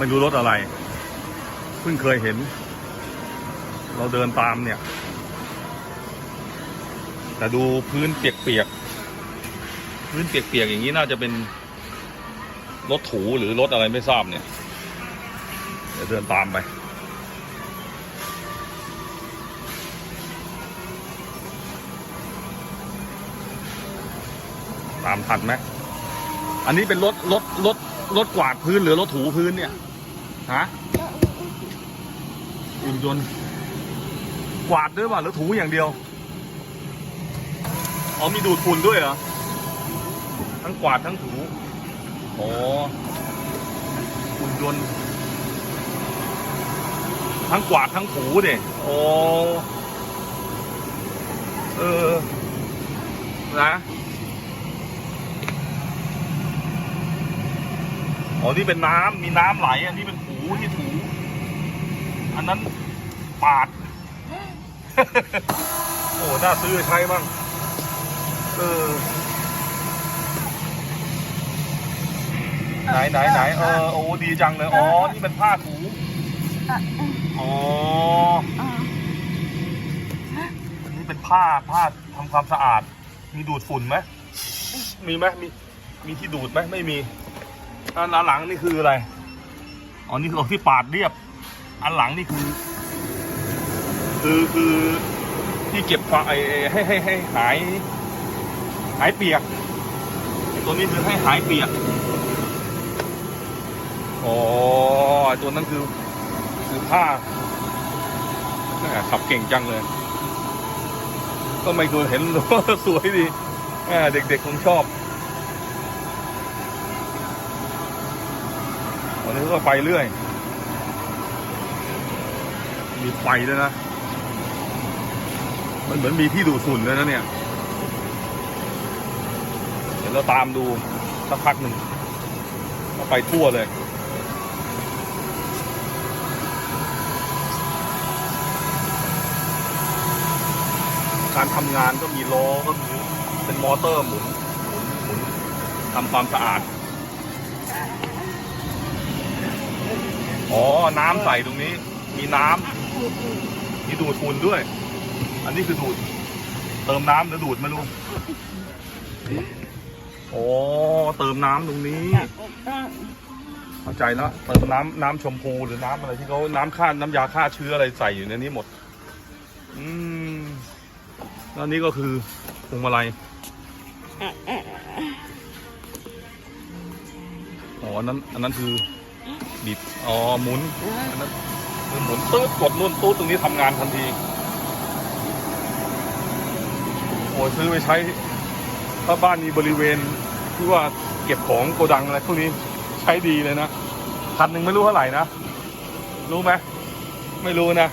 ไม่รู้รถอะไร เพิ่งเคยเห็น เราเดินตามเนี่ย แต่ดูพื้นเปียกๆ พื้นเปียกๆอย่างนี้น่าจะเป็นรถถูหรือรถอะไรไม่ทราบเนี่ย เดี๋ยวเดินตามไปตามทันไหม อันนี้เป็นรถรถรถรถกวาดพื้นหรือรถถูพื้นเนี่ย ฮะอุ่นยนต์กวาดด้วยป่ะหรือถูอย่างเดียวอ๋อมีดูดฝุ่นด้วยเหรอ ทั้งกวาดทั้งถูอ๋ออุ่นยนต์ทั้งกวาดทั้งถูเด็โอ้เออ นะอ๋อ นี่เป็นน้ำมีน้ำไหล อันนี้เป็น ที่ถู อันนั้นปาด โอ้ น่าซื้อใช้บ้างเออไหนไหนไหนเออโอ้ดีจังเลย อ๋อ นี่เป็นผ้าถูอ๋ออันนี้เป็นผ้าผ้าทำความสะอาด มีดูดฝุ่นไหมมีไหมมีมีที่ดูดไหมไม่มีอันหลังนี่คืออะไร อ๋อนี่คือเอาที่ปาดเรียบ อันหลังนี่คือ คือคือที่เก็บฝาไอ้ให้ให้ให้หายหายเปียก ตัวนี้คือให้หายเปียกอ๋อไอ้ตัวนั้นคือคือผ้าแม่ขับเก่งจังเลย ก็ไม่เคยเห็นสวยดีแม่เด็กๆคงชอบ ตอนนี้ก็ไปเรื่อย มีไฟด้วยนะ มันเหมือนมีที่ดูดฝุ่นด้วยนะเนี่ย เดี๋ยวเราตามดูสักพักหนึ่งก็ไปทั่วเลยการทำงานก็มีล้อก็คือเป็นมอเตอร์หมุนหมุนหมุนทำความสะอาด อ๋อ น้ำใส่ตรงนี้ มีน้ำมีดูดฝุ่นด้วย อันนี้คือดูด เติมน้ำหรือดูดไม่รู้อ๋อเติมน้ำตรงนี้ เข้าใจแล้วเติมน้ำน้ำชมพูหรือน้ำอะไรที่เขาน้ำฆ่าน้ำยาฆ่าเชื้ออะไรใส่อยู่ในนี้หมด อืมแล้วนี่ก็คือพวงมาลัยอ๋ออันนั้น อันนั้นคือ บิดอ๋อหมุนอันนั้นคือหมุนตืดกดนู่นตู้ตรงนี้ทำงานทันที โอ้ยซื้อไปใช้ ถ้าบ้านมีบริเวณที่ว่าเก็บของโกดังอะไรพวกนี้ใช้ดีเลยนะคันหนึ่งไม่รู้เท่าไหร่นะ รู้ไหมไม่รู้นะ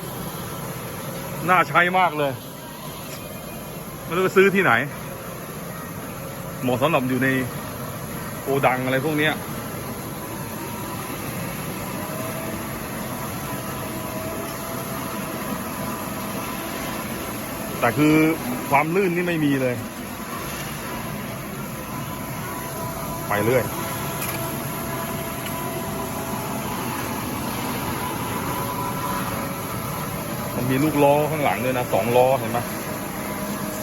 น่าใช้มากเลย ไม่รู้ซื้อที่ไหน เหมาะสำหรับอยู่ในโกดังอะไรพวกนี้ แต่คือความลื่นนี่ไม่มีเลย ไปเรื่อย มันมีลูกล้อข้างหลังด้วยนะสองล้อเห็นไหม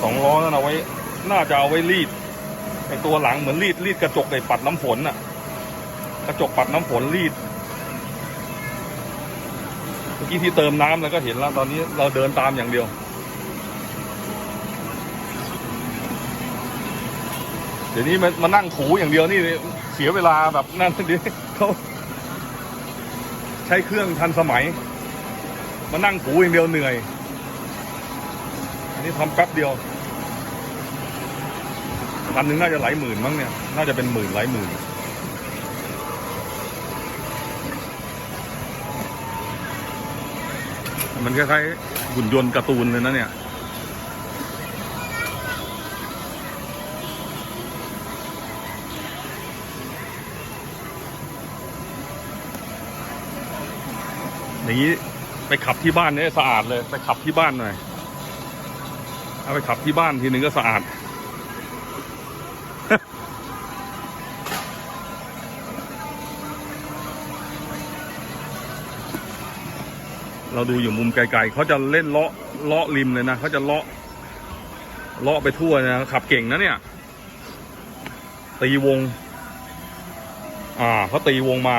สองล้อนั่นเอาไว้ น่าจะเอาไว้รีดไอตัวหลังเหมือนรีดรีดกระจกไอปัดน้ำฝนน่ะ กระจกปัดน้ำฝนรีดเมื่อกี้ที่เติมน้ำแล้วก็เห็นแล้ว ตอนนี้เราเดินตามอย่างเดียว เดี๋ยวนี้มันมานั่งถูอย่างเดียวนี่เสียเวลาแบบนั่นดิเขาใช้เครื่องทันสมัย มานั่งถูอย่างเดียวเหนื่อย อันนี้ทำแป๊บเดียวพันหนึ่งน่าจะหลายหมื่นมั้งเนี่ย น่าจะเป็นหมื่นหลายหมื่นมันคล้ายๆหุ่นยนต์การ์ตูนเลยนะเนี่ย อย่างนี้ไปขับที่บ้านเนี่ยสะอาดเลย ไปขับที่บ้านหน่อยเอาไปขับที่บ้านทีหนึ่งก็สะอาด เราดูอยู่มุมไกลๆเขาจะเล่นเลาะเลาะริมเลยนะเขาจะเลาะเลาะไปทั่วนะขับเก่งนะเนี่ย ตีวง อ่าเขาตีวงมา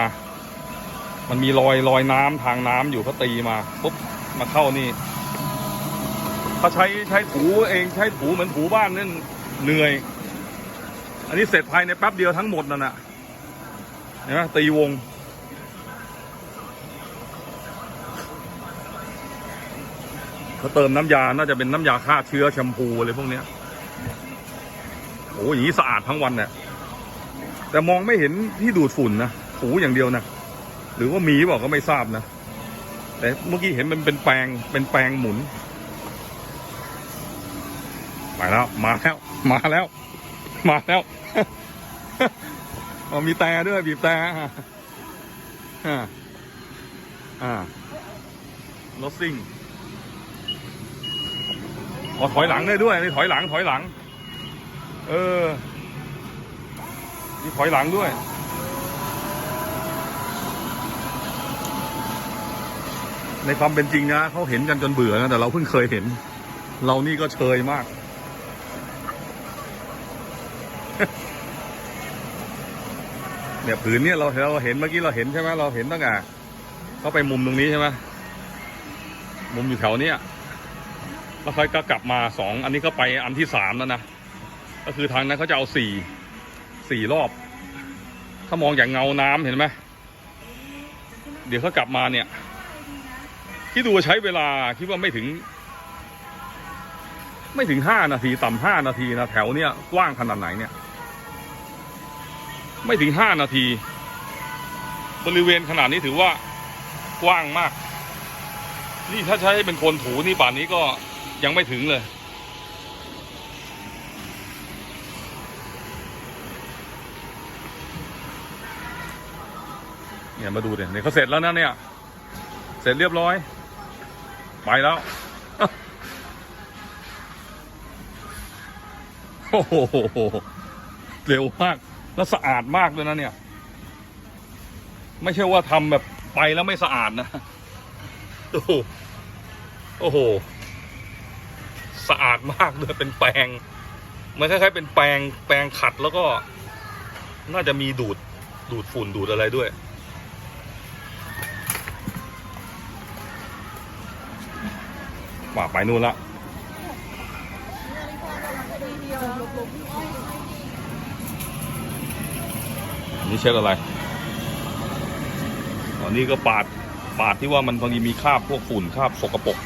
มันมีรอยรอยน้ำทางน้ำอยู่เขาตีมาปุ๊บมาเข้านี่เขาใช้ใช้ถูเองใช้ถูเหมือนถูบ้านนั่นเหนื่อย อันนี้เสร็จภายในแป๊บเดียวทั้งหมดนั่นน่ะเห็นไหมตีวง เขาเติมน้ำยา น่าจะเป็นน้ำยาฆ่าเชื้อแชมพูอะไรพวกเนี้ยโอ้ยอย่างนี้สะอาดทั้งวันเนี่ยแต่มองไม่เห็นที่ดูดฝุ่นนะถูอย่างเดียวนะ หรือว่ามีบอกก็ไม่ทราบนะ แต่เมื่อกี้เห็นมันเป็นแปลงเป็นแปลงหมุนมาแล้ว มาแล้ว มาแล้ว มาแล้วอ๋อมีแต่ด้วยบีบแต่อ่าอ่ารถซิ่งอ๋อถอยหลังได้ด้วยนี่ถอยหลังถอยหลัง เออนี่ถอยหลังด้วย ในความเป็นจริงนะเขาเห็นกันจนเบื่อนะแต่เราเพิ่งเคยเห็น เรานี่ก็เชยมาก เนี่ยผืนเนี่ยเราเราเห็นเมื่อกี้เราเห็นใช่ไหมเราเห็นตั้งแต่เขาไปมุมตรงนี้ใช่ไหมมุมอยู่แถวเนี้ยแล้วค่อยก็กลับมาสองอันนี้ก็ไปอันที่สามแล้วนะก็คือทางนั้นเขาจะเอาสี่สี่รอบ ถ้ามองอย่างเงาน้ำเห็นไหมเดี๋ยวเขากลับมาเนี่ย ที่ดูว่าใช้เวลาคิดว่าไม่ถึง ไม่ถึงห้านาทีต่ำห้านาทีนะแถวเนี้ยกว้างขนาดไหนเนี่ย ไม่ถึงห้านาที บริเวณขนาดนี้ถือว่ากว้างมาก นี่ถ้าใช้เป็นคนถูนี่ป่านนี้ก็ยังไม่ถึงเลยเนี่ยมาดูเดี๋ยเนี่ยเขาเสร็จแล้วนะเนี่ย เสร็จเรียบร้อย ไปแล้ว โอ้โหเร็วมาก แล้วสะอาดมากเลยนะเนี่ย ไม่ใช่ว่าทำแบบไปแล้วไม่สะอาดนะ โอ้โหโอ้โห สะอาดมากเลยเป็นแปรงมันคล้ายๆเป็นแปรงแปรงขัดแล้วก็ น่าจะมีดูด ดูดฝุ่นดูดอะไรด้วย ว่าไปนู่นละนนี้เช็ดอะไรอันนี้ก็ปาด ปาดที่ว่ามันบางทีมีคราบพวกฝุ่นคราบสกปรก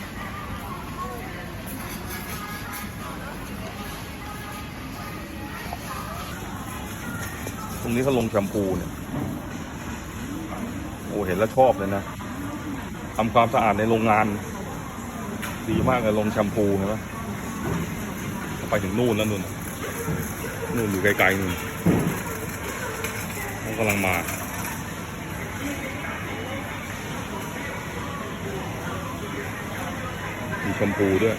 ตรงนี้เขาลงแชมพูเนี่ย โอ้เห็นแล้วชอบเลยนะทำความสะอาดในโรงงาน ดีมากเลยลงแชมพูเห็นไหมไปถึงนู่นแล้วนู่นนู่นอยู่ไกลๆนู่นเขากำลังมามีแชมพูด้วย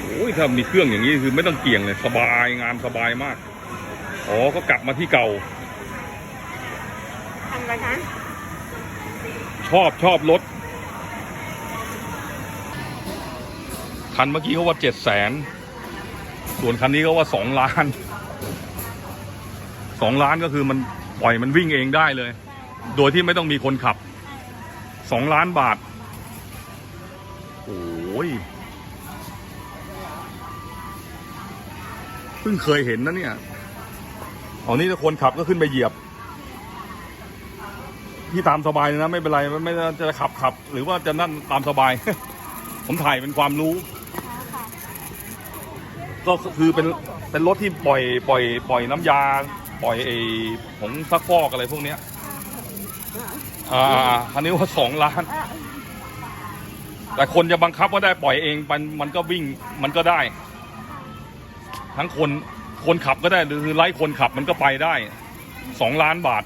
โอ้ยถ้ามีเครื่องอย่างนี้คือไม่ต้องเกี่ยงเลยสบายงานสบายมาก อ๋อก็กลับมาที่เก่าทำอะไรคะชอบชอบรถ คันเมื่อกี้เขาว่าเจ็ดแสนส่วนคันนี้เขาว่าสองล้านสองล้านก็คือมันปล่อยมันวิ่งเองได้เลย โดยที่ไม่ต้องมีคนขับสองล้านบาทโอ้ยเพิ่งเคยเห็นนะเนี่ยเอานี่ถ้าคนขับก็ขึ้นไปเหยียบพี่ตามสบายเลยนะ ไม่เป็นไรไม่ไม่จะขับขับ หรือว่าจะนั่นตามสบาย ผมถ่ายเป็นความรู้ ก็คือเป็นเป็นรถที่ปล่อยปล่อยปล่อยน้ำยา ปล่อยไอ้ผงซักฟอกอะไรพวกเนี้ย อ่าคันนี้ว่าสองล้าน แต่คนจะบังคับว่าได้ปล่อยเองมันมันก็วิ่งมันก็ได้ ทั้งคนคนขับก็ได้หรือไล่คนขับมันก็ไปได้สองล้านบาท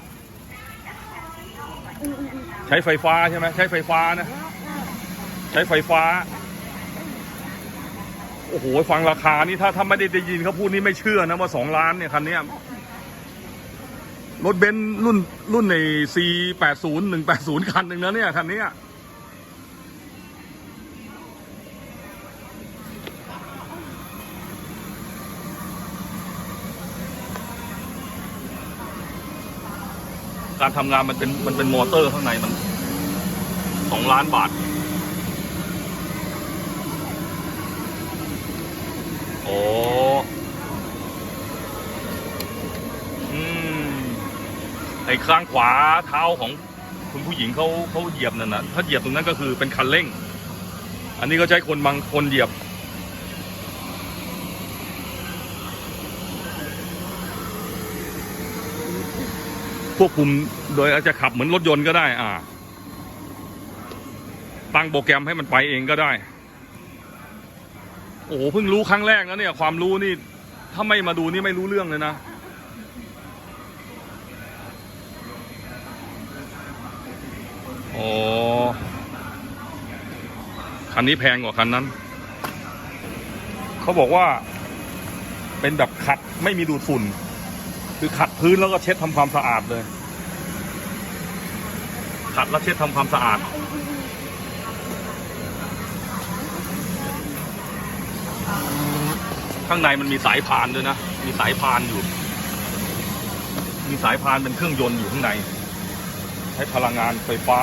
ใช้ไฟฟ้าใช่ไหมใช้ไฟฟ้านะ ใช้ไฟฟ้า โอ้โหฟังราคานี่ถ้าถ้าไม่ได้ได้ยินเขาพูดนี่ไม่เชื่อนะว่าสองล้านเนี่ยคันนี้รถเบนซ์รุ่นรุ่นในซีแปดศูนย์หนึ่งแปดศูนย์คันหนึ่งนะเนี่ย คันนี้การทำงานมันเป็นมันเป็นมอเตอร์ข้างในมันสองล้านบาท อ้อืมไอ้ข้างขวาเท้าของคุณผู้หญิงเขาเขาเหยียบนั่นนะถ้าเหยียบตรงนั้นก็คือเป็นคันเร่ง อันนี้ก็ใช้คนบางคนเหยียบ ควบคุมโดยอาจจะขับเหมือนรถยนต์ก็ได้ อ่า ตั้งโปรแกรมให้มันไปเองก็ได้ โอ้โหเพิ่งรู้ครั้งแรกนะเนี่ย ความรู้นี่ ถ้าไม่มาดูนี่ไม่รู้เรื่องเลยนะ โอ้คันนี้แพงกว่าคันนั้น เขาบอกว่า เป็นแบบขัดไม่มีดูดฝุ่น คือขัดพื้นแล้วก็เช็ดทำความสะอาดเลย ขัดแล้วเช็ดทำความสะอาด ข้างในมันมีสายพานด้วยนะ มีสายพานอยู่ มีสายพานเป็นเครื่องยนต์อยู่ข้างใน ใช้พลังงานไฟฟ้า